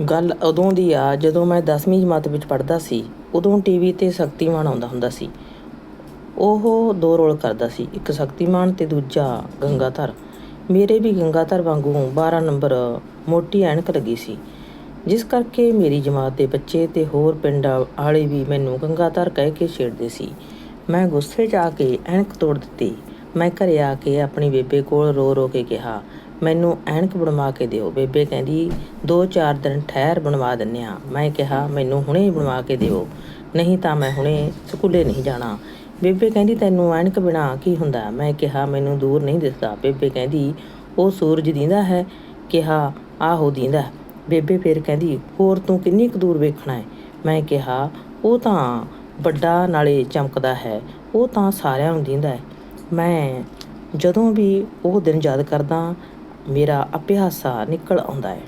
ਗੱਲ ਉਦੋਂ ਦੀ ਆ ਜਦੋਂ ਮੈਂ 10ਵੀਂ ਜਮਾਤ ਵਿੱਚ ਪੜ੍ਹਦਾ ਸੀ, ਉਦੋਂ ਟੀਵੀ ਤੇ ਸ਼ਕਤੀਮਾਨ ਆਉਂਦਾ ਹੁੰਦਾ ਸੀ। ਉਹ ਦੋ ਰੋਲ ਕਰਦਾ ਸੀ, ਇੱਕ ਸ਼ਕਤੀਮਾਨ ਤੇ ਦੂਜਾ ਗੰਗਾਧਰ। ਮੇਰੇ ਵੀ ਗੰਗਾਧਰ ਵਾਂਗੂ 12 ਨੰਬਰ ਮੋਟੀ ਐਨਕ ਲੱਗੀ ਸੀ। ਜਿਸ ਕਰਕੇ ਮੇਰੀ ਜਮਾਤ ਦੇ ਬੱਚੇ ਤੇ ਹੋਰ ਪਿੰਡ ਵਾਲੇ ਵੀ ਮੈਨੂੰ ਗੰਗਾਧਰ ਕਹਿ ਕੇ ਛੇੜਦੇ ਸੀ। ਮੈਂ ਗੁੱਸੇ 'ਚ ਆ ਕੇ ਐਨਕ ਤੋੜ ਦਿੱਤੀ। ਮੈਂ ਘਰੇ ਆ ਕੇ ਆਪਣੀ ਬੇਬੇ ਕੋਲ ਰੋ ਰੋ ਕੇ ਕਿਹਾ, ਮੈਨੂੰ ਐਨਕ ਬਣਵਾ ਕੇ ਦਿਓ। ਬੇਬੇ ਕਹਿੰਦੀ 2-4 ਦਿਨ ਠਹਿਰ ਬਣਵਾ ਦਿੰਨੇ ਆ। ਮੈਂ ਕਿਹਾ, ਮੈਨੂੰ ਹੁਣੇ ਹੀ ਬਣਵਾ ਕੇ ਦਿਓ। ਨਹੀਂ ਤਾਂ ਮੈਂ ਹੁਣੇ ਸਕੂਲੇ ਨਹੀਂ ਜਾਣਾ। ਬੇਬੇ ਕਹਿੰਦੀ, ਤੈਨੂੰ ਐਨਕ ਬਿਨਾ ਕੀ ਹੁੰਦਾ? ਮੈਂ ਕਿਹਾ, ਮੈਨੂੰ ਦੂਰ ਨਹੀਂ ਦਿਸਦਾ। ਬੇਬੇ ਕਹਿੰਦੀ, ਉਹ ਸੂਰਜ ਦਿੰਦਾ ਹੈ। ਕਿਹਾ, ਆਹੋ, ਦਿੰਦਾ ਬੇਬੇ ਫਿਰ ਕਹਿੰਦੀ, ਹੋਰ ਤੂੰ ਕਿੰਨੀ ਕੁ ਦੂਰ ਵੇਖਣਾ ਹੈ? ਮੈਂ ਕਿਹਾ, ਉਹ ਤਾਂ ਵੱਡਾ ਨਾਲੇ ਚਮਕਦਾ ਹੈ। ਉਹ ਤਾਂ ਸਾਰਿਆਂ ਨੂੰ ਦਿੰਦਾ ਹੈ। ਮੈਂ ਜਦੋਂ ਵੀ ਉਹ ਦਿਨ ਯਾਦ ਕਰਦਾ ਮੇਰਾ ਅਭਿਆਸਾ ਨਿਕਲ ਆਉਂਦਾ ਹੈ।